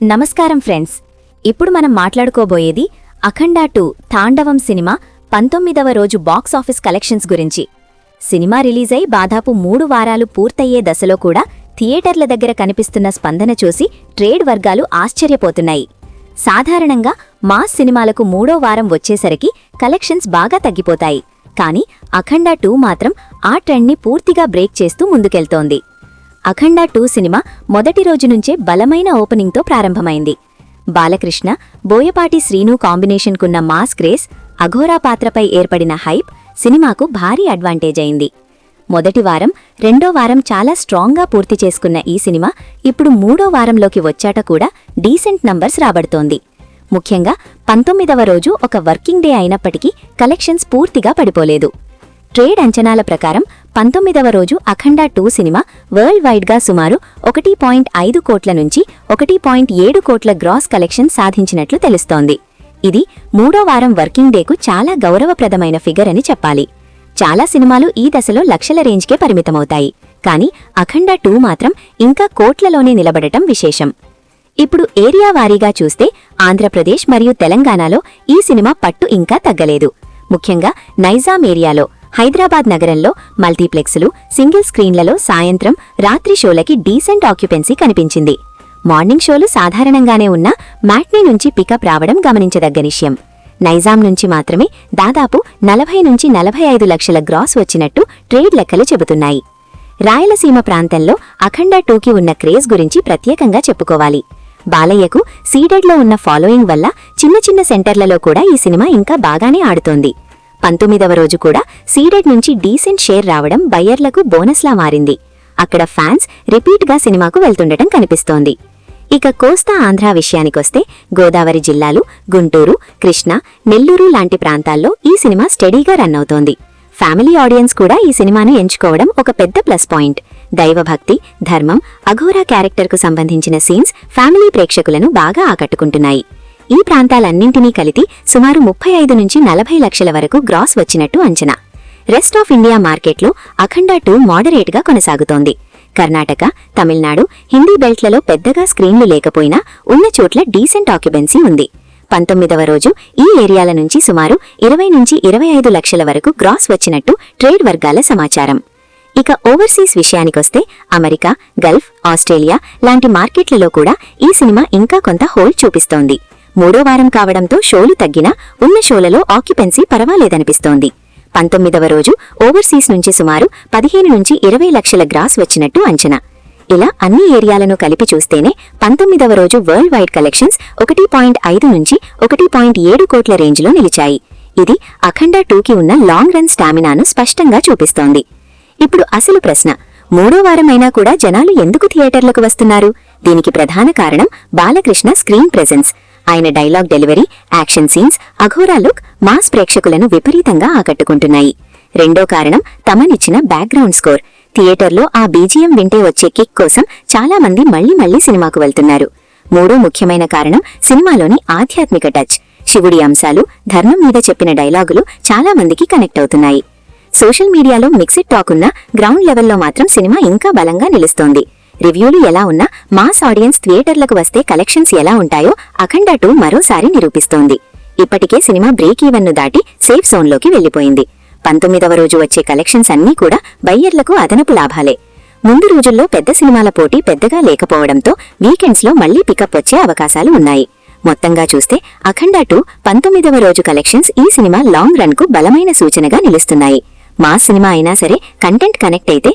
నమస్కారం ఫ్రెండ్స్. ఇప్పుడు మనం మాట్లాడుకోబోయేది అఖండా టూ తాండవం సినిమా పంతొమ్మిదవ రోజు బాక్స్ ఆఫీస్ కలెక్షన్స్ గురించి. సినిమా రిలీజ్ అయి దాదాపు మూడు వారాలు పూర్తయ్యే దశలో కూడా థియేటర్ల దగ్గర కనిపిస్తున్న స్పందన చూసి ట్రేడ్ వర్గాలు ఆశ్చర్యపోతున్నాయి. సాధారణంగా మాస్ సినిమాలకు మూడో వారం వచ్చేసరికి కలెక్షన్స్ బాగా తగ్గిపోతాయి. కానీ అఖండా టూ మాత్రం ఆ ట్రెండ్ని పూర్తిగా బ్రేక్ చేస్తూ ముందుకెళ్తోంది. అఖండ టూ సినిమా మొదటి రోజు నుంచే బలమైన ఓపెనింగ్తో ప్రారంభమైంది. బాలకృష్ణ బోయపాటి శ్రీను కాంబినేషన్కున్న మాస్ క్రేస్ అఘోరా పాత్రపై ఏర్పడిన హైప్ సినిమాకు భారీ అడ్వాంటేజ్ అయింది. మొదటి వారం రెండో వారం చాలా స్ట్రాంగ్గా పూర్తి చేసుకున్న ఈ సినిమా ఇప్పుడు మూడో వారంలోకి వచ్చాట కూడా డీసెంట్ నంబర్స్ రాబడుతోంది. ముఖ్యంగా పంతొమ్మిదవ రోజు ఒక వర్కింగ్ డే అయినప్పటికీ కలెక్షన్స్ పూర్తిగా పడిపోలేదు. ట్రేడ్ అంచనాల ప్రకారం పంతొమ్మిదవ రోజు అఖండ టూ సినిమా వరల్డ్ వైడ్గా సుమారు ఒకటి పాయింట్ ఐదు కోట్ల నుంచి ఒకటి పాయింట్ ఏడు కోట్ల గ్రాస్ కలెక్షన్ సాధించినట్లు తెలుస్తోంది. ఇది మూడో వారం వర్కింగ్ డేకు చాలా గౌరవప్రదమైన ఫిగర్ అని చెప్పాలి. చాలా సినిమాలు ఈ దశలో లక్షల రేంజ్కే పరిమితమవుతాయి. కానీ అఖండ టూ మాత్రం ఇంకా కోట్లలోనే నిలబడటం విశేషం. ఇప్పుడు ఏరియా వారీగా చూస్తే ఆంధ్రప్రదేశ్ మరియు తెలంగాణలో ఈ సినిమా పట్టు ఇంకా తగ్గలేదు. ముఖ్యంగా నైజాం ఏరియాలో హైదరాబాద్ నగరంలో మల్టీప్లెక్సులు సింగిల్ స్క్రీన్లలో సాయంత్రం రాత్రి షోలకి డీసెంట్ ఆక్యుపెన్సీ కనిపించింది. మార్నింగ్ షోలు సాధారణంగానే ఉన్న మ్యాట్నీ నుంచి పికప్ రావడం గమనించదగ్గ విషయం. నైజాం నుంచి మాత్రమే దాదాపు నలభై నుంచి నలభై ఐదు లక్షల గ్రాస్ వచ్చినట్టు ట్రేడ్ లెక్కలు చెబుతున్నాయి. రాయలసీమ ప్రాంతంలో అఖండ టూకి ఉన్న క్రేజ్ గురించి ప్రత్యేకంగా చెప్పుకోవాలి. బాలయ్యకు సీడెడ్లో ఉన్న ఫాలోయింగ్ వల్ల చిన్న చిన్న సెంటర్లలో కూడా ఈ సినిమా ఇంకా బాగానే ఆడుతోంది. పంతొమ్మిదవ రోజు కూడా సీడెడ్ నుంచి డీసెంట్ షేర్ రావడం బయ్యర్లకు బోనస్లా మారింది. అక్కడ ఫ్యాన్స్ రిపీట్గా సినిమాకు వెళ్తుండటం కనిపిస్తోంది. ఇక కోస్తా ఆంధ్ర విషయానికొస్తే గోదావరి జిల్లాలు గుంటూరు కృష్ణ నెల్లూరు లాంటి ప్రాంతాల్లో ఈ సినిమా స్టడీగా రన్ అవుతోంది. ఫ్యామిలీ ఆడియన్స్ కూడా ఈ సినిమాను ఎంచుకోవడం ఒక పెద్ద ప్లస్ పాయింట్. దైవభక్తి ధర్మం అఘోరా క్యారెక్టర్కు సంబంధించిన సీన్స్ ఫ్యామిలీ ప్రేక్షకులను బాగా ఆకట్టుకుంటున్నాయి. ఈ ప్రాంతాలన్నింటినీ కలిపి సుమారు ముప్పై ఐదు నుంచి నలభై లక్షల వరకు గ్రాస్ వచ్చినట్టు అంచనా. రెస్ట్ ఆఫ్ ఇండియా మార్కెట్లో అఖండ టూ మోడరేట్గా కొనసాగుతోంది. కర్ణాటక తమిళనాడు హిందీ బెల్ట్లలో పెద్దగా స్క్రీన్లు లేకపోయినా ఉన్న చోట్ల డీసెంట్ ఆక్యుపెన్సీ ఉంది. పంతొమ్మిదవ రోజు ఈ ఏరియాల నుంచి సుమారు ఇరవై నుంచి ఇరవై ఐదు లక్షల వరకు గ్రాస్ వచ్చినట్టు ట్రేడ్ వర్గాల సమాచారం. ఇక ఓవర్సీస్ విషయానికొస్తే అమెరికా గల్ఫ్ ఆస్ట్రేలియా లాంటి మార్కెట్లలో కూడా ఈ సినిమా ఇంకా కొంత హోల్డ్ చూపిస్తోంది. మూడో వారం కావడంతో షోలు తగ్గినా ఉన్న షోలలో ఆక్యుపెన్సీ పర్వాలేదనిపిస్తోంది. పంతొమ్మిదవ రోజు ఓవర్సీస్ నుంచి సుమారు పదిహేను నుంచి ఇరవై లక్షల గ్రాస్ వచ్చినట్టు అంచనా. ఇలా అన్ని ఏరియాలను కలిపి చూస్తేనే పంతొమ్మిదవ రోజు వరల్డ్ వైడ్ కలెక్షన్స్ ఒకటి పాయింట్ ఐదు నుంచి ఒకటి పాయింట్ ఏడు కోట్ల రేంజ్లో నిలిచాయి. ఇది అఖండ టూకి ఉన్న లాంగ్ రన్ స్టామినాను స్పష్టంగా చూపిస్తోంది. ఇప్పుడు అసలు ప్రశ్న మూడో వారమైనా కూడా జనాలు ఎందుకు థియేటర్లకు వస్తున్నారు? దీనికి ప్రధాన కారణం బాలకృష్ణ స్క్రీన్ ప్రెజెన్స్. ఆయన dialogue delivery action scenes Aghora look mass ప్రేక్షకులను విపరీతంగా ఆకట్టుకుంటున్నాయి. రెండో కారణం తమనిచ్చిన బ్యాక్గ్రౌండ్ స్కోర్. థియేటర్లో ఆ బీజిఎం వింటే వచ్చే కిక్ కోసం చాలా మంది మళ్ళీ మళ్ళీ సినిమాకు వెళ్తున్నారు. మూడో ముఖ్యమైన కారణం సినిమాలోని ఆధ్యాత్మిక టచ్. శివుడి అంశాలు ధర్మం మీద చెప్పిన డైలాగులు చాలా మందికి కనెక్ట్ అవుతున్నాయి. సోషల్ మీడియాలో మిక్సిడ్ టాక్ ఉన్న గ్రౌండ్ లెవెల్లో మాత్రం సినిమా ఇంకా బలంగా నిలుస్తోంది. రివ్యూలు ఎలా ఉన్నా మాస్ ఆడియన్స్ థియేటర్లకు వస్తే కలెక్షన్స్ ఎలా ఉంటాయో అఖండ టూ మరోసారి నిరూపిస్తోంది. ఇప్పటికే సినిమా బ్రేక్ ఈవెన్ను దాటి సేఫ్ జోన్లోకి వెళ్ళిపోయింది పంతొమ్మిదవ రోజు వచ్చే కలెక్షన్స్ అన్నీ కూడా బయ్యర్లకు అదనపు లాభాలే. ముందు రోజుల్లో పెద్ద సినిమాల పోటీ పెద్దగా లేకపోవడంతో వీకెండ్స్లో మళ్ళీ పికప్ వచ్చే అవకాశాలు ఉన్నాయి. మొత్తంగా చూస్తే అఖండ టూ పంతొమ్మిదవ రోజు కలెక్షన్స్ ఈ సినిమా లాంగ్ రన్కు బలమైన సూచనగా నిలుస్తున్నాయి. మా సినిమా అయినా సరే కంటెంట్ కనెక్ట్ అయితే